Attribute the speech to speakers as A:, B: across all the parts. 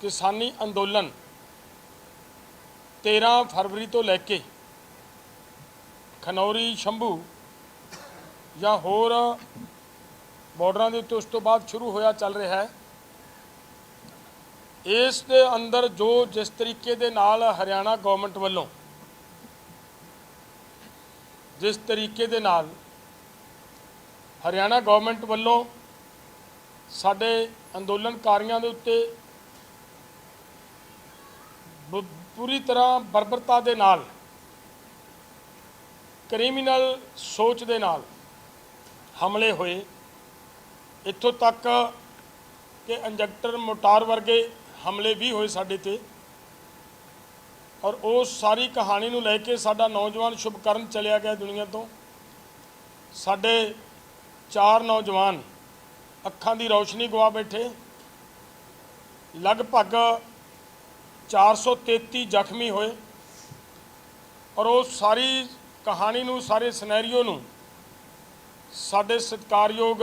A: ਕਿਸਾਨੀ ਅੰਦੋਲਨ 13 ਫਰਵਰੀ ਤੋਂ ਲੈ ਕੇ ਖਨੌਰੀ, ਸ਼ੰਭੂ ਜਾਂ ਹੋਰ ਬਾਰਡਰਾਂ ਦੇ ਉੱਤੇ ਉਸ ਤੋਂ ਬਾਅਦ ਸ਼ੁਰੂ ਹੋਇਆ, ਚੱਲ ਰਿਹਾ ਹੈ। ਇਸ ਦੇ ਅੰਦਰ ਜੋ ਜਿਸ ਤਰੀਕੇ ਦੇ ਨਾਲ ਹਰਿਆਣਾ ਗਵਰਨਮੈਂਟ ਵੱਲੋਂ ਜਿਸ ਤਰੀਕੇ ਦੇ ਨਾਲ ਹਰਿਆਣਾ ਗਵਰਨਮੈਂਟ ਵੱਲੋਂ ਸਾਡੇ ਅੰਦੋਲਨਕਾਰੀਆਂ ਦੇ ਉੱਤੇ ਪੂਰੀ ਤਰ੍ਹਾਂ ਬਰਬਰਤਾ ਦੇ ਨਾਲ, ਕ੍ਰਿਮੀਨਲ ਸੋਚ ਦੇ ਨਾਲ ਹਮਲੇ ਹੋਏ। ਇੱਥੋਂ ਤੱਕ ਕਿ ਇੰਜੈਕਟਰ ਮੋਟਾਰ ਵਰਗੇ ਹਮਲੇ ਵੀ ਹੋਏ ਸਾਡੇ ਤੇ। ਔਰ ਉਹ ਸਾਰੀ ਕਹਾਣੀ ਨੂੰ ਲੈ ਕੇ ਸਾਡਾ ਨੌਜਵਾਨ ਸ਼ੁਭਕਰਨ ਚਲਿਆ ਗਿਆ ਦੁਨੀਆ ਤੋਂ। ਸਾਡੇ ਚਾਰ ਨੌਜਵਾਨ ਅੱਖਾਂ ਦੀ ਰੌਸ਼ਨੀ ਗਵਾ ਬੈਠੇ। ਲਗਭਗ 433 ਜ਼ਖਮੀ ਹੋਏ ਔਰ ਉਹ ਸਾਰੀ ਕਹਾਣੀ ਨੂੰ, ਸਾਰੇ ਸਿਨੈਰੀਓ ਨੂੰ ਸਾਡੇ ਸਤਿਕਾਰਯੋਗ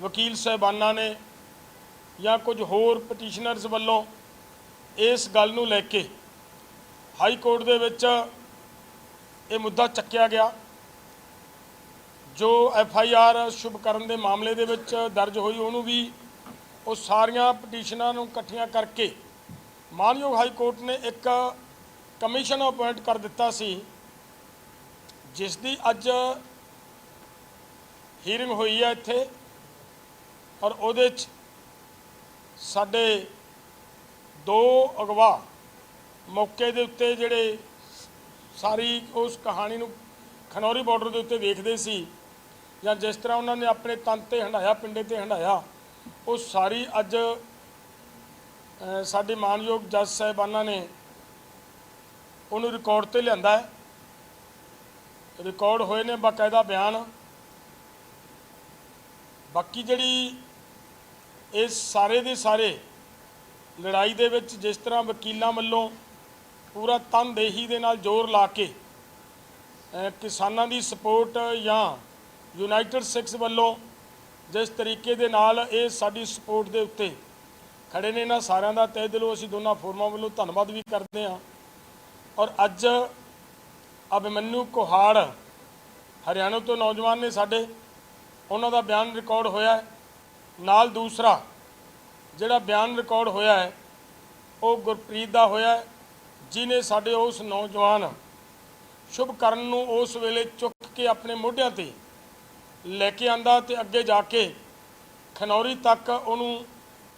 A: ਵਕੀਲ ਸਾਹਿਬਾਨਾਂ ਨੇ ਜਾਂ ਕੁਝ ਹੋਰ ਪਟੀਸ਼ਨਰਸ ਵੱਲੋਂ ਇਸ ਗੱਲ ਨੂੰ ਲੈ ਕੇ ਹਾਈ ਕੋਰਟ ਦੇ ਵਿੱਚ ਇਹ ਮੁੱਦਾ ਚੱਕਿਆ ਗਿਆ, ਜੋ ਐਫ ਆਈ ਆਰ ਸ਼ੁਭ ਕਰਨ ਦੇ ਮਾਮਲੇ ਦੇ ਵਿੱਚ ਦਰਜ ਹੋਈ, ਉਹਨੂੰ ਵੀ ਉਹ ਸਾਰੀਆਂ ਪਟੀਸ਼ਨਾਂ ਨੂੰ ਇਕੱਠੀਆਂ ਕਰਕੇ ਮਾਨਯੋਗ ਹਾਈ ਕੋਰਟ ਨੇ ਇੱਕ ਕਮਿਸ਼ਨ ਅਪਾਇੰਟ ਕਰ ਦਿੱਤਾ ਸੀ ਜਿਸ ਦੀ ਅੱਜ ਹੀਰਿੰਗ ਹੋਈ ਹੈ ਇੱਥੇ, ਔਰ ਉਹਦੇ 'ਚ ਸਾਡੇ ਦੋ ਅਗਵਾ ਮੌਕੇ ਦੇ ਉੱਤੇ ਜਿਹੜੇ ਸਾਰੀ ਉਸ ਕਹਾਣੀ ਨੂੰ ਖਨੌਰੀ ਬਾਰਡਰ ਦੇ ਉੱਤੇ ਵੇਖਦੇ ਸੀ, ਜਾਂ ਜਿਸ ਤਰ੍ਹਾਂ ਉਹਨਾਂ ਨੇ ਆਪਣੇ ਤਨ ਤੇ ਹੰਡਾਇਆ ਪਿੰਡੇ ਤੇ ਹੰਡਾਇਆ ਉਹ ਸਾਰੀ ਅੱਜ ਸਾਡੇ ਮਾਨਯੋਗ ਜੱਜ ਸਾਹਿਬਾਨਾਂ ਨੇ ਉਹਨੂੰ ਰਿਕਾਰਡ ਤੇ ਲਿਆਂਦਾ ਹੈ। ਰਿਕਾਰਡ ਹੋਏ ਨੇ ਬਾਕਾਇਦਾ ਬਿਆਨ। ਬਾਕੀ ਜਿਹੜੀ ਇਸ ਸਾਰੇ ਦੇ ਸਾਰੇ ਲੜਾਈ ਦੇ ਵਿੱਚ ਜਿਸ ਤਰ੍ਹਾਂ ਵਕੀਲਾਂ ਵੱਲੋਂ ਪੂਰਾ ਤਨਦੇਹੀ ਦੇ ਨਾਲ ਜ਼ੋਰ ਲਾ ਕੇ ਕਿਸਾਨਾਂ ਦੀ ਸਪੋਰਟ ਜਾਂ ਯੂਨਾਈਟਿਡ ਸਿੱਖਸ ਵੱਲੋਂ ਜਿਸ ਤਰੀਕੇ ਦੇ ਨਾਲ ਇਹ ਸਾਡੀ ਸਪੋਰਟ ਦੇ ਉੱਤੇ ਖੜੇ ਨੇ ਇਹਨਾਂ ਸਾਰਿਆਂ ਦਾ ਤਹਿ ਦਿਲੋਂ ਅਸੀਂ ਦੋਨਾਂ ਫੋਰਮਾਂ ਵੱਲੋਂ ਧੰਨਵਾਦ ਵੀ ਕਰਦੇ ਹਾਂ। ਔਰ ਅੱਜ ਅਭਿਮਨੂ ਕੁਹਾੜ ਹਰਿਆਣਾ ਤੋਂ ਨੌਜਵਾਨ ਨੇ ਸਾਡੇ, ਉਹਨਾਂ ਦਾ ਬਿਆਨ ਰਿਕਾਰਡ ਹੋਇਆ ਹੈ। ਨਾਲ ਦੂਸਰਾ ਜਿਹੜਾ ਬਿਆਨ ਰਿਕਾਰਡ ਹੋਇਆ ਹੈ, ਉਹ ਗੁਰਪ੍ਰੀਤ ਦਾ ਹੋਇਆ ਹੈ ਜਿਨੇ ਸਾਡੇ ਉਸ ਨੌਜਵਾਨ ਸ਼ੁਭ ਕਰਨ ਨੂੰ ਉਸ ਵੇਲੇ ਚੁੱਕ ਕੇ ਆਪਣੇ ਮੋਢਿਆਂ ਤੇ ਲੈ ਕੇ ਆਂਦਾ ਤੇ ਅੱਗੇ ਜਾ ਕੇ ਖਨੌਰੀ ਤੱਕ ਉਹਨੂੰ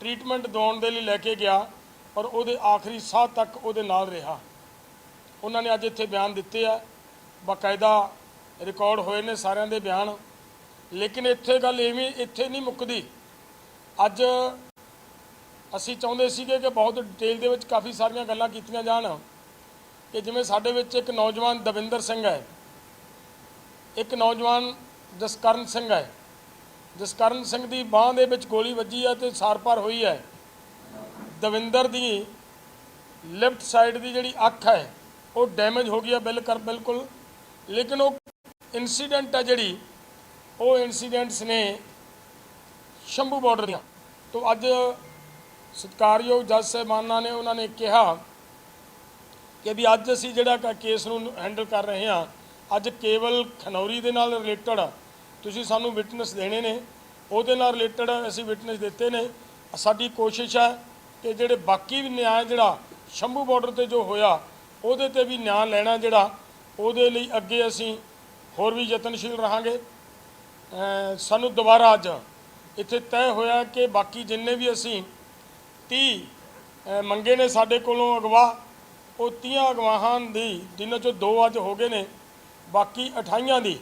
A: ਟ੍ਰੀਟਮੈਂਟ ਦਿਵਾਉਣ ਦੇ ਲਈ ਲੈ ਕੇ ਗਿਆ ਔਰ ਉਹਦੇ ਆਖਰੀ ਸਾਹ ਤੱਕ ਉਹਦੇ ਨਾਲ ਰਿਹਾ। ਉਹਨਾਂ ਨੇ ਅੱਜ ਇੱਥੇ ਬਿਆਨ ਦਿੱਤੇ ਆ। ਬਾਕਾਇਦਾ ਰਿਕਾਰਡ ਹੋਏ ਨੇ ਸਾਰਿਆਂ ਦੇ ਬਿਆਨ। ਲੇਕਿਨ ਇੱਥੇ ਗੱਲ ਐਵੇਂ ਇੱਥੇ ਨਹੀਂ ਮੁੱਕਦੀ। ਅੱਜ ਅਸੀਂ ਚਾਹੁੰਦੇ ਸੀਗੇ ਕਿ ਬਹੁਤ ਡਿਟੇਲ ਦੇ ਵਿੱਚ ਕਾਫੀ ਸਾਰੀਆਂ ਗੱਲਾਂ ਕੀਤੀਆਂ ਜਾਣ। ਕਿ ਜਿਵੇਂ ਸਾਡੇ ਵਿੱਚ ਇੱਕ ਨੌਜਵਾਨ ਦਵਿੰਦਰ ਸਿੰਘ ਹੈ। ਇੱਕ ਨੌਜਵਾਨ ਜਸਕਰਨ ਸਿੰਘ ਹੈ। ਜਸਕਰਨ ਸਿੰਘ ਦੀ ਬਾਹ ਦੇ ਵਿੱਚ ਗੋਲੀ ਵੱਜੀ ਹੈ ਤੇ ਸਾਰ-ਪਾਰ ਹੋਈ ਹੈ। ਦਵਿੰਦਰ ਦੀ ਲੈਫਟ ਸਾਈਡ ਦੀ ਜਿਹੜੀ ਅੱਖ ਹੈ, ਉਹ ਡੈਮੇਜ ਹੋ ਗਈ ਹੈ ਬਿਲਕੁਲ ਬਿਲਕੁਲ। ਲੇਕਿਨ ਉਹ ਇਨਸੀਡੈਂਟ ਹੈ ਜਿਹੜੀ, ਉਹ ਇਨਸੀਡੈਂਟਸ ਨੇ ਸ਼ੰਭੂ ਬਾਰਡਰ ਦੀਆਂ। ਤੋਂ ਅੱਜ ਸਤਿਕਾਰਯੋਗ ਜੱਜ ਸਾਹਿਬਾਨਾਂ ਨੇ ਉਹਨਾਂ ਨੇ ਕਿਹਾ ਕਿ ਵੀ ਅੱਜ ਅਸੀਂ ਜਿਹੜਾ ਕੇਸ ਨੂੰ ਹੈਂਡਲ ਕਰ ਰਹੇ ਹਾਂ, ਅੱਜ ਕੇਵਲ ਖਨੌਰੀ ਦੇ ਨਾਲ ਰਿਲੇਟਡ ਤੁਸੀਂ ਸਾਨੂੰ ਵਿਟਨੈਸ ਦੇਣੇ ਨੇ। ਉਹਦੇ ਨਾਲ ਰਿਲੇਟਡ ਅਸੀਂ ਵਿਟਨੈਸ ਦਿੱਤੇ ਨੇ। ਸਾਡੀ ਕੋਸ਼ਿਸ਼ ਹੈ ਕਿ ਜਿਹੜੇ ਬਾਕੀ ਵੀ ਨਿਆਂ ਜਿਹੜਾ ਸ਼ੰਭੂ ਬਾਰਡਰ ਤੇ ਜੋ ਹੋਇਆ, ਉਹਦੇ ਤੇ ਵੀ ਨਿਆਂ ਲੈਣਾ ਜਿਹੜਾ, ਉਹਦੇ ਲਈ ਅੱਗੇ ਅਸੀਂ ਹੋਰ ਵੀ ਯਤਨਸ਼ੀਲ ਰਹਾਂਗੇ। ਸਾਨੂੰ ਦੁਬਾਰਾ ਅੱਜ ਇੱਥੇ ਤੈਅ ਹੋਇਆ ਕਿ ਬਾਕੀ ਜਿੰਨੇ ਵੀ ਅਸੀਂ 30 ਮੰਗੇ ਨੇ ਸਾਡੇ ਕੋਲੋਂ ਅਗਵਾ ਉਹ 30 ਅਗਵਾਹਾਂ ਦੀ ਜਿਨ੍ਹਾਂ ਚੋਂ ਦੋ ਅੱਜ ਹੋ ਗਏ ਨੇ, ਬਾਕੀ 28 ਦੀ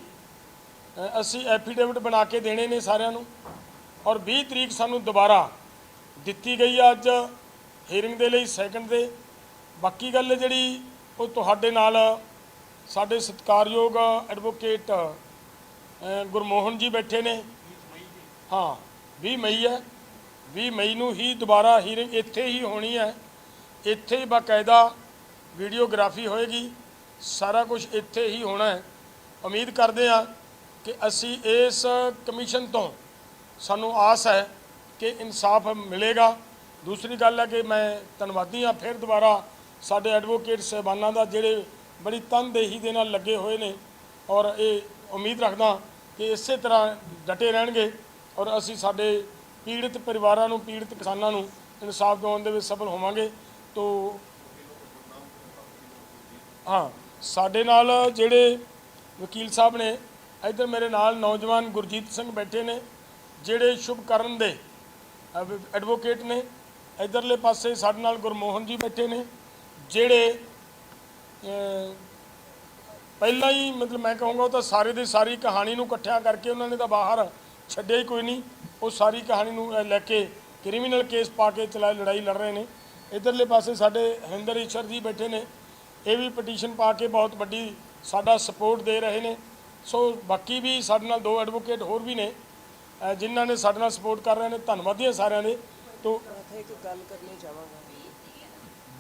A: ਅਸੀਂ ਐਫੀਡੇਵਿਟ ਬਣਾ ਕੇ ਦੇਣੇ ਨੇ ਸਾਰਿਆਂ ਨੂੰ। ਔਰ 20 ਤਰੀਕ ਸਾਨੂੰ ਦੁਬਾਰਾ ਦਿੱਤੀ ਗਈ ਆ ਅੱਜ ਹੀਅਰਿੰਗ ਦੇ ਲਈ ਸੈਕੰਡ ਦੇ। ਬਾਕੀ ਗੱਲ ਜਿਹੜੀ, ਉਹ ਤੁਹਾਡੇ ਨਾਲ ਸਾਡੇ ਸਤਿਕਾਰਯੋਗ ਐਡਵੋਕੇਟ ਗੁਰਮੋਹਨ ਜੀ ਬੈਠੇ ਨੇ। ਹਾਂ 20 ਮਈ ਹੈ। 20 ਮਈ ਨੂੰ ਹੀ ਦੁਬਾਰਾ ਹੀਅਰਿੰਗ ਇੱਥੇ ਹੀ ਹੋਣੀ ਹੈ। ਇੱਥੇ ਹੀ ਬਾਕਾਇਦਾ ਵੀਡੀਓਗ੍ਰਾਫੀ ਹੋਏਗੀ। ਸਾਰਾ ਕੁਝ ਇੱਥੇ ਹੀ ਹੋਣਾ ਹੈ। ਉਮੀਦ ਕਰਦੇ ਹਾਂ ਕਿ ਅਸੀਂ ਇਸ ਕਮਿਸ਼ਨ ਤੋਂ ਸਾਨੂੰ ਆਸ ਹੈ ਕਿ ਇਨਸਾਫ ਮਿਲੇਗਾ। ਦੂਸਰੀ ਗੱਲ ਹੈ ਕਿ ਮੈਂ ਧੰਨਵਾਦੀ ਹਾਂ। ਫਿਰ ਦੁਬਾਰਾ ਸਾਡੇ ਐਡਵੋਕੇਟ ਸਹਿਬਾਨਾਂ ਦਾ ਜਿਹੜੇ ਬੜੀ ਤਨਦੇਹੀ ਦੇ ਨਾਲ ਲੱਗੇ ਹੋਏ ਨੇ ਔਰ ਇਹ ਉਮੀਦ ਰੱਖਦਾ ਕਿ ਇਸੇ ਤਰ੍ਹਾਂ ਡਟੇ ਰਹਿਣਗੇ ਔਰ ਅਸੀਂ ਸਾਡੇ ਪੀੜਤ ਪਰਿਵਾਰਾਂ ਨੂੰ, ਪੀੜਤ ਕਿਸਾਨਾਂ ਨੂੰ ਇਨਸਾਫ ਦਿਵਾਉਣ ਦੇ ਵਿੱਚ ਸਫਲ ਹੋਵਾਂਗੇ। ਤੋ ਹਾਂ, ਸਾਡੇ ਨਾਲ ਜਿਹੜੇ ਵਕੀਲ ਸਾਹਿਬ ਨੇ ਇੱਧਰ ਮੇਰੇ ਨਾਲ ਨੌਜਵਾਨ ਗੁਰਜੀਤ ਸਿੰਘ ਬੈਠੇ ਨੇ, ਜਿਹੜੇ ਸ਼ੁਭ ਕਰਨ ਦੇ ਐਡਵੋਕੇਟ ਨੇ। ਇਧਰਲੇ ਪਾਸੇ ਸਾਡੇ ਨਾਲ ਗੁਰਮੋਹਨ ਜੀ ਬੈਠੇ ਨੇ, ਜਿਹੜੇ ਪਹਿਲਾਂ ਹੀ ਮਤਲਬ ਮੈਂ ਕਹੂੰਗਾ ਉਹ ਤਾਂ ਸਾਰੇ ਦੀ ਸਾਰੀ ਕਹਾਣੀ ਨੂੰ ਇਕੱਠਿਆਂ ਕਰਕੇ ਉਹਨਾਂ ਨੇ ਤਾਂ ਬਾਹਰ ਛੱਡਿਆ ਹੀ ਕੋਈ ਨਹੀਂ। ਉਹ ਸਾਰੀ ਕਹਾਣੀ ਨੂੰ ਲੈ ਕੇ ਕ੍ਰਿਮੀਨਲ ਕੇਸ ਪਾ ਕੇ ਚਲਾ ਲੜਾਈ ਲੜ ਰਹੇ ਨੇ। ਇਧਰਲੇ ਪਾਸੇ ਸਾਡੇ ਹਰਿੰਦਰ ਈਸ਼ਰ ਜੀ ਬੈਠੇ ਨੇ, ਇਹ ਵੀ ਪਟੀਸ਼ਨ ਪਾ ਕੇ ਬਹੁਤ ਵੱਡੀ ਸਾਡਾ ਸਪੋਰਟ ਦੇ ਰਹੇ ਨੇ। ਸੋ ਬਾਕੀ ਵੀ ਸਾਡੇ ਨਾਲ ਦੋ ਐਡਵੋਕੇਟ ਹੋਰ ਵੀ ਨੇ ਜਿਨ੍ਹਾਂ ਨੇ ਸਾਡੇ ਨਾਲ ਸਪੋਰਟ ਕਰ ਰਹੇ ਨੇ ਧੰਨਵਾਦੀ ਹਾਂ ਸਾਰਿਆਂ ਦੇ। ਤੋਂ
B: ਇੱਕ ਗੱਲ ਕਰਨੀ ਚਾਹਾਂਗਾ।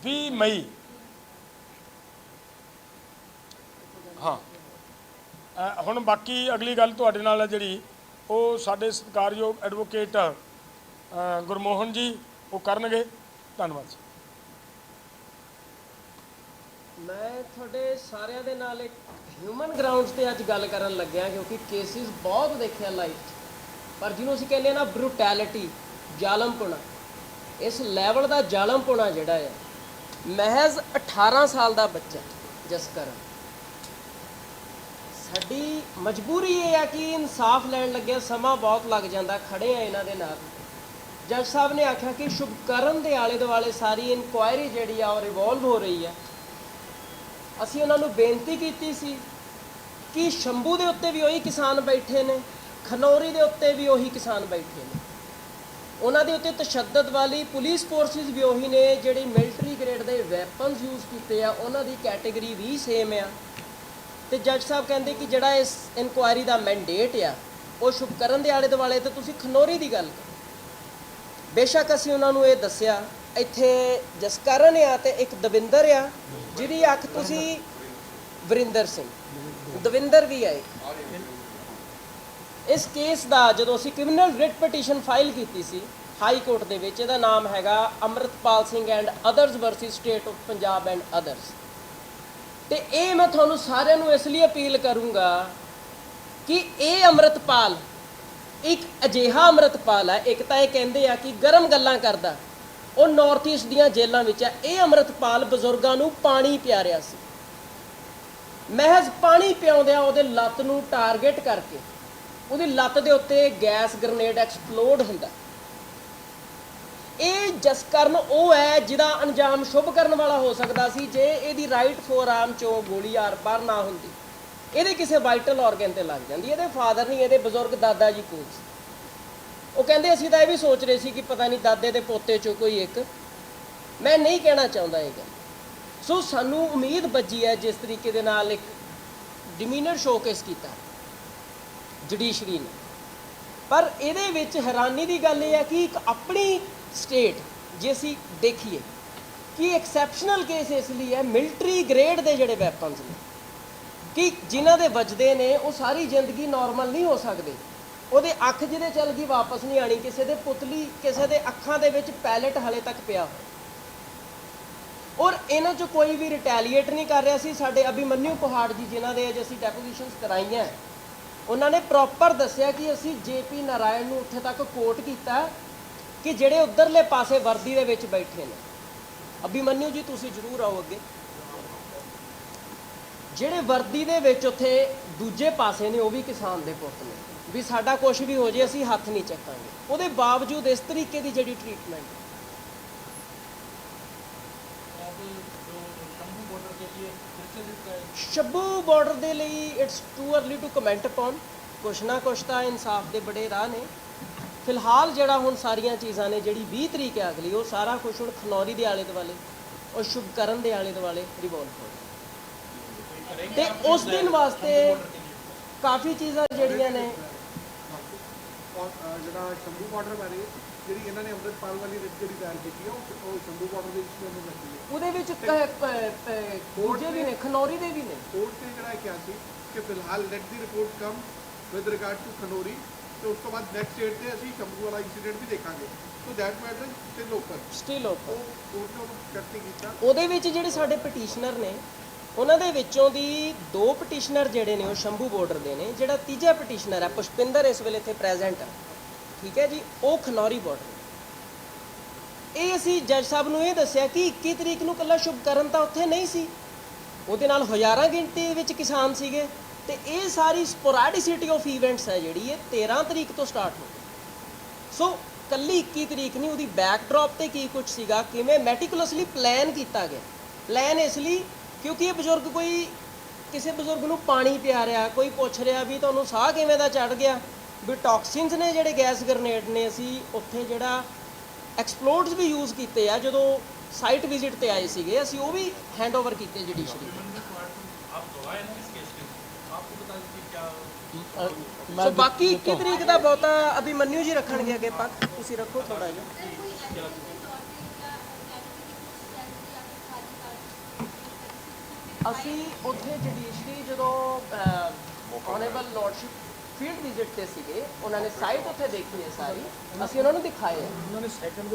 A: 20 ਮਈ। ਹਾਂ। ਅ, ਹੁਣ ਬਾਕੀ ਅਗਲੀ ਗੱਲ ਤੁਹਾਡੇ ਨਾਲ ਹੈ ਜਿਹੜੀ ਉਹ ਸਾਡੇ ਸਤਿਕਾਰਯੋਗ ਐਡਵੋਕੇਟ ਅ, ਗੁਰਮੋਹਨ ਜੀ ਉਹ ਕਰਨਗੇ। ਧੰਨਵਾਦ ਜੀ।
B: ਮੈਂ ਤੁਹਾਡੇ ਸਾਰਿਆਂ ਦੇ ਨਾਲ ਇੱਕ ਹਿਊਮਨ ਗਰਾਊਂਡਸ ਤੇ ਅੱਜ ਗੱਲ ਕਰਨ ਲੱਗਿਆ ਕਿਉਂਕਿ ਕੇਸਿਸ ਬਹੁਤ ਦੇਖਿਆ ਲਾਈਫ 'ਚ। ਪਰ ਜਿਹਨੂੰ ਅਸੀਂ ਕਹਿੰਦੇ ਆ ਨਾ ਬਰੂਟੈਲਿਟੀ ਜ਼ਾਲਮਪੁਣਾ, ਇਸ ਲੈਵਲ ਦਾ ਜ਼ਾਲਮਪੁਣਾ ਜਿਹੜਾ ਹੈ, ਮਹਿਜ਼ 18 ਸਾਲ ਦਾ ਬੱਚਾ ਜਸਕਰਨ ਸਾਡੀ ਮਜਬੂਰੀ ਇਹ ਆ ਕਿ ਇਨਸਾਫ ਲੈਣ ਲੱਗੇ ਸਮਾਂ ਬਹੁਤ ਲੱਗ ਜਾਂਦਾ, ਖੜੇ ਆ ਇਹਨਾਂ ਦੇ ਨਾਲ। ਜੱਜ ਸਾਹਿਬ ਨੇ ਆਖਿਆ ਕਿ ਸ਼ੁਭਕਰਨ ਦੇ ਆਲੇ ਦੁਆਲੇ ਸਾਰੀ ਇਨਕੁਆਇਰੀ ਜਿਹੜੀ ਆ ਉਹ ਰਿਵੋਲਵ ਹੋ ਰਹੀ ਹੈ। ਅਸੀਂ ਉਹਨਾਂ ਨੂੰ ਬੇਨਤੀ ਕੀਤੀ ਸੀ ਕਿ ਸ਼ੰਭੂ ਦੇ ਉੱਤੇ ਵੀ ਉਹੀ ਕਿਸਾਨ ਬੈਠੇ ਨੇ, ਖਨੌਰੀ ਦੇ ਉੱਤੇ ਵੀ ਉਹੀ ਕਿਸਾਨ ਬੈਠੇ ਨੇ। ਉਹਨਾਂ ਦੇ ਉੱਤੇ ਤਸ਼ੱਦਦ ਵਾਲੀ ਪੁਲਿਸ ਫੋਰਸਿਸ ਵੀ ਉਹੀ ਨੇ ਜਿਹੜੀ ਮਿਲਟਰੀ ਗ੍ਰੇਡ ਦੇ ਵੈਪਨਸ ਯੂਜ਼ ਕੀਤੇ ਆ, ਉਹਨਾਂ ਦੀ ਕੈਟਾਗਰੀ ਵੀ ਸੇਮ ਆ। ਤੇ ਜੱਜ ਸਾਹਿਬ ਕਹਿੰਦੇ ਕਿ ਜਿਹੜਾ ਇਸ ਇਨਕੁਆਇਰੀ ਦਾ ਮੈਂਡੇਟ ਆ, ਉਹ ਸ਼ੁਭਕਰਨ ਦੇ ਆਲੇ ਦੁਆਲੇ ਤੇ ਤੁਸੀਂ ਖਨੌਰੀ ਦੀ ਗੱਲ ਕਰੋ। ਬੇਸ਼ੱਕ ਅਸੀਂ ਉਹਨਾਂ ਨੂੰ ਇਹ ਦੱਸਿਆ, ਇੱਥੇ ਜਸਕਰਨ ਆ ਤੇ ਇੱਕ ਦਵਿੰਦਰ ਆ ਜਿਹਦੀ ਅੱਖ ਤੁਸੀਂ ਵਰਿੰਦਰ ਸਿੰਘ, ਦਵਿੰਦਰ ਵੀ ਆ ਇਸ ਕੇਸ ਦਾ ਜਦੋਂ ਅਸੀਂ ਕ੍ਰਿਮੀਨਲ ਰਿਟ ਪਟੀਸ਼ਨ ਫਾਈਲ ਕੀਤੀ ਸੀ ਹਾਈ ਕੋਰਟ ਦੇ ਵਿੱਚ, ਇਹਦਾ ਨਾਮ ਹੈਗਾ Amritpal Singh and others versus state of Punjab and others ਤੇ ਇਹ ਮੈਂ ਤੁਹਾਨੂੰ ਸਾਰਿਆਂ ਨੂੰ ਇਸ ਲਈ ਅਪੀਲ ਕਰੂੰਗਾ ਕਿ ਇਹ ਅਮਰਤਪਾਲ ਇੱਕ ਅਜਿਹਾ ਅਮਰਤਪਾਲ ਹੈ ਇੱਕ ਤਾਂ ਇਹ ਕਹਿੰਦੇ ਆ ਕਿ ਗਰਮ ਗੱਲਾਂ ਕਰਦਾ। ਉਹ ਨਾਰਥ ਈਸਟ ਦੀਆਂ ਜੇਲ੍ਹਾਂ ਵਿੱਚ ਹੈ। ਇਹ ਅਮਰਤਪਾਲ ਬਜ਼ੁਰਗਾਂ ਨੂੰ ਪਾਣੀ ਪਿਆ ਰਿਹਾ ਸੀ। ਮਹਿਜ਼ ਪਾਣੀ ਪਿਆਉਂਦਿਆਂ ਉਹਦੇ ਲੱਤ ਨੂੰ ਟਾਰਗੇਟ ਕਰਕੇ ਉਹਦੀ ਲੱਤ ਦੇ ਉੱਤੇ ਗੈਸ ਗ੍ਰਨੇਡ ਐਕਸਪਲੋਡ ਹੁੰਦਾ। ਇਹ ਜਸਕਰਨ ਉਹ ਹੈ ਜਿਹਦਾ ਅੰਜਾਮ ਸ਼ੁਭ ਕਰਨ ਵਾਲਾ ਹੋ ਸਕਦਾ ਸੀ, ਜੇ ਇਹਦੀ ਰਾਈਟ ਫੋਰਆਰਮ ਚੋਂ ਗੋਲੀ ਆਰ-ਪਾਰ ਨਾ ਹੁੰਦੀ। ਇਹਦੇ ਕਿਸੇ ਵਾਈਟਲ ਆਰਗਨ ਤੇ ਲੱਗ ਜਾਂਦੀ। ਇਹਦੇ ਫਾਦਰ ਨਹੀਂ, ਇਹਦੇ ਬਜ਼ੁਰਗ ਦਾਦਾ ਜੀ ਕੋਲ ਸੀ। ਉਹ ਕਹਿੰਦੇ ਅਸੀਂ ਤਾਂ ਇਹ ਵੀ ਸੋਚ ਰਹੇ ਸੀ ਕਿ ਪਤਾ ਨਹੀਂ ਦਾਦੇ ਦੇ ਪੋਤੇ ਚੋਂ ਕੋਈ ਇੱਕ। ਮੈਂ ਨਹੀਂ ਕਹਿਣਾ ਚਾਹੁੰਦਾ ਇਹ ਗੱਲ। ਸੋ ਸਾਨੂੰ ਉਮੀਦ ਬੱਜੀ ਹੈ ਜਿਸ ਤਰੀਕੇ ਦੇ ਨਾਲ ਇੱਕ ਡਿਮੀਨਰ ਸ਼ੋਕੇਸ ਕੀਤਾ ਜੁਡੀਸ਼ਰੀ ਨੇ। ਪਰ ਇਹਦੇ ਵਿੱਚ ਹੈਰਾਨੀ ਦੀ ਗੱਲ ਇਹ ਹੈ ਕਿ ਇੱਕ ਆਪਣੀ ਸਟੇਟ ਜੇ ਅਸੀਂ ਦੇਖੀਏ ਕਿ ਐਕਸੈਪਸ਼ਨਲ ਕੇਸ ਇਸ ਲਈ ਹੈ ਮਿਲਟਰੀ ਗ੍ਰੇਡ ਦੇ ਜਿਹੜੇ ਵੈਪਨਸ ਨੇ। ਕਿ ਜਿਨ੍ਹਾਂ ਦੇ ਵੱਜਦੇ ਨੇ, ਉਹ ਸਾਰੀ ਜ਼ਿੰਦਗੀ ਨਾਰਮਲ ਨਹੀਂ ਹੋ ਸਕਦੇ। ਉਹਦੇ ਅੱਖ ਜਿਹਦੇ ਚੱਲ ਗਈ ਵਾਪਸ ਨਹੀਂ ਆਣੀ, ਕਿਸੇ ਦੇ ਪੁਤਲੀ, ਕਿਸੇ ਦੇ ਅੱਖਾਂ ਦੇ ਵਿੱਚ ਪੈਲਟ ਹਲੇ ਤੱਕ ਪਿਆ। ਔਰ ਇਹਨਾਂ 'ਚ ਕੋਈ ਵੀ ਰਿਟੈਲੀਏਟ ਨਹੀਂ ਕਰ ਰਿਹਾ ਸੀ, ਸਾਡੇ ਅਭਿਮਨਿਊ ਪਹਾੜ ਜੀ, ਜਿਨ੍ਹਾਂ ਦੇ ਅੱਜ ਅਸੀਂ ਡੈਪੋਜੀਸ਼ਨਸ ਕਰਾਈਆਂ। ਉਹਨਾਂ ਨੇ ਪ੍ਰੋਪਰ ਦੱਸਿਆ ਕਿ ਅਸੀਂ ਜੇਪੀ ਨਾਰਾਇਣ ਨੂੰ ਉੱਥੇ ਤੱਕ ਕੋਟ ਕੀਤਾ ਕਿ ਜਿਹੜੇ ਉਧਰਲੇ ਪਾਸੇ ਵਰਦੀ ਦੇ ਵਿੱਚ ਬੈਠੇ ਨੇ। ਅਭਿਮਨਿਊ ਜੀ, ਤੁਸੀਂ ਜ਼ਰੂਰ ਆਓ ਅੱਗੇ। ਜਿਹੜੇ ਵਰਦੀ ਦੇ ਵਿੱਚ ਉੱਥੇ ਦੂਜੇ ਪਾਸੇ ਨੇ, ਉਹ ਵੀ ਕਿਸਾਨ ਦੇ ਪੁੱਤ ਨੇ। ਵੀ ਸਾਡਾ ਕੁਝ ਵੀ ਹੋ ਜੇ, ਅਸੀਂ ਹੱਥ ਨਹੀਂ ਚੱਕਾਂਗੇ। ਉਹਦੇ ਬਾਵਜੂਦ ਇਸ ਤਰੀਕੇ ਦੀ ਜਿਹੜੀ ਟ੍ਰੀਟਮੈਂਟ ਸ਼ੱਬੂ ਬਾਰਡਰ ਦੇ ਲਈ it's too early to comment upon ਕੁਛ ਨਾ ਕੁਛ ਤਾਂ ਇਨਸਾਫ ਦੇ ਬੜੇ ਰਾਹ ਨੇ। ਫਿਲਹਾਲ ਜਿਹੜਾ ਹੁਣ ਸਾਰੀਆਂ ਚੀਜ਼ਾਂ ਨੇ, ਜਿਹੜੀ 20 ਤਰੀਕ ਹੈ ਅਗਲੀ, ਉਹ ਸਾਰਾ ਕੁਛ ਹੁਣ ਖਨੌਰੀ ਦੇ ਆਲੇ ਦੁਆਲੇ ਔਰ ਸ਼ੁਭਕਰਨ ਦੇ ਆਲੇ ਦੁਆਲੇ ਰਿਵੋਲਵ ਹੋ ਰਿਹਾ। ਤੇ ਉਸ ਦਿਨ ਵਾਸਤੇ ਕਾਫੀ ਚੀਜ਼ਾਂ ਜਿਹੜੀਆਂ ਨੇ
C: ਜਿਹੜਾ ਸ਼ੰਭੂ ਬਾਰਡਰ ਬਾਰੇ ਜਿਹੜੀ ਇਹਨਾਂ ਨੇ ਅੰਮ੍ਰਿਤਪਾਲ ਵਾਲੀ ਰਿਟ ਜਿਹੜੀ ਦਾਇਰ ਕੀਤੀ ਹੈ ਉਹ ਉਹ ਸ਼ੰਭੂ ਬਾਰਡਰ ਦੇ ਵਿੱਚ ਮੈਨੂੰ ਲੱਗੀ ਹੈ
B: ਉਹਦੇ ਵਿੱਚ ਕ- ਪ- ਪ- ਦੂਜੇ ਵੀ ਨੇ ਖਨੌਰੀ ਦੇ ਵੀ ਨੇ।
C: ਕੋਰਟ ਨੇ ਜਿਹੜਾ ਕਿਹਾ ਸੀ ਕਿ ਫਿਲਹਾਲ let the report come with regard to Khanauri ਤੇ ਉਸ ਤੋਂ ਬਾਅਦ ਨੈਕਸਟ ਡੇਟ ਤੇ ਅਸੀਂ ਸ਼ੰਭੂ ਵਾਲਾ ਇਨਸੀਡੈਂਟ ਵੀ ਦੇਖਾਂਗੇ। So that matter still open
B: still open
C: ਉਹ ਕੋਰਟ ਨੇ ਨਹੀਂ ਕੀਤਾ।
B: ਉਹਦੇ ਵਿੱਚ ਜਿਹੜੇ ਸਾਡੇ ਪਟੀਸ਼ਨਰ ਨੇ ਉਹਨਾਂ ਦੇ ਵਿੱਚੋਂ ਦੀ ਦੋ ਪਟੀਸ਼ਨਰ ਜਿਹੜੇ ਨੇ ਉਹ ਸ਼ੰਭੂ ਬਾਰਡਰ ਦੇ ਨੇ, ਜਿਹੜਾ ਤੀਜਾ ਪਟੀਸ਼ਨਰ ਹੈ ਪੁਸ਼ਪਿੰਦਰ ਇਸ ਵੇਲੇ ਇੱਥੇ ਪ੍ਰੈਜ਼ੈਂਟ ਹੈ ਠੀਕ ਹੈ ਜੀ, ਉਹ ਖਨੌਰੀ ਬਾਰਡਰ ਇਹ ਅਸੀਂ ਜੱਜ ਸਾਹਿਬ ਨੂੰ ਇਹ ਦੱਸਿਆ ਕਿ 21 ਤਰੀਕ ਨੂੰ ਕੱਲਾ ਸ਼ੁਭਕਰਨ ਤਾਂ ਉੱਥੇ ਨਹੀਂ ਸੀ। ਉਹਦੇ ਨਾਲ ਹਜ਼ਾਰਾਂ ਗਿਣਤੀ ਦੇ ਵਿੱਚ ਕਿਸਾਨ ਸੀਗੇ ਤੇ ਇਹ ਸਾਰੀ ਸਪੋਰੈਡਿਸਿਟੀ ਆਫ ਇਵੈਂਟਸ ਹੈ ਜਿਹੜੀ ਇਹ 13 ਤਰੀਕ ਤੋਂ ਸਟਾਰਟ ਹੋ ਗਈ। ਸੋ ਕੱਲੀ 21 ਤਰੀਕ ਨਹੀਂ, ਉਹਦੀ ਬੈਕਡ੍ਰੌਪ ਤੇ ਕੀ ਕੁਝ ਸੀਗਾ, ਕਿਵੇਂ ਮੈਟੀਕੂਲਸਲੀ ਪਲਾਨ ਕੀਤਾ ਗਿਆ। ਪਲਾਨ ਇਸ ਲਈ ਕਿਉਂਕਿ ਇਹ ਬਜ਼ੁਰਗ ਕੋਈ ਕਿਸੇ ਬਜ਼ੁਰਗ ਨੂੰ ਪਾਣੀ ਪਿਆ ਰਿਹਾ ਕੋਈ ਪੁੱਛ ਰਿਹਾ ਵੀ ਤੁਹਾਨੂੰ ਸਾਹ ਕਿਵੇਂ ਦਾ ਚੜ ਗਿਆ? ਵੀ ਟੌਕਸਿਨਸ ਨੇ ਜਿਹੜੇ ਗੈਸ ਗ੍ਰਨੇਡ ਨੇ ਅਸੀਂ ਉੱਥੇ ਜਿਹੜਾ ਐਕਸਪਲੋਡਸ ਵੀ ਯੂਜ਼ ਕੀਤੇ ਆ ਜਦੋਂ ਸਾਈਟ ਵਿਜ਼ਿਟ ਤੇ ਆਏ ਸੀਗੇ ਅਸੀਂ ਉਹ ਵੀ ਹੈਂਡਓਵਰ ਕੀਤੇ ਜੁਡੀਸ਼ਰੀ ਸੋ ਬਾਕੀ 21 ਤਰੀਕ ਦਾ ਬਹੁਤਾ ਅਭਿਮਨਿਊ ਜੀ ਰੱਖਣਗੇ ਅੱਗੇ ਪੱਕ ਤੁਸੀਂ ਰੱਖੋ ਥੋੜਾ ਜਿਹਾ। ਅਸੀਂ ਉੱਥੇ ਜੁਡੀਸ਼ਰੀ ਜਦੋਂ ਆਨਰੇਬਲ ਲਾਰਡਸ਼ਿਪ ਫੀਲਡ ਵਿਜ਼ਿਟ ਤੇ ਸੀਗੇ ਉਹਨਾਂ ਨੇ ਸਾਈਟ ਉੱਥੇ ਦੇਖੀ ਹੈ ਸਾਰੀ। ਅਸੀਂ ਉਹਨਾਂ ਨੂੰ ਦਿਖਾਏ। ਹੈ
A: ਉਹਨਾਂ ਨੇ ਸੈਕੰਡ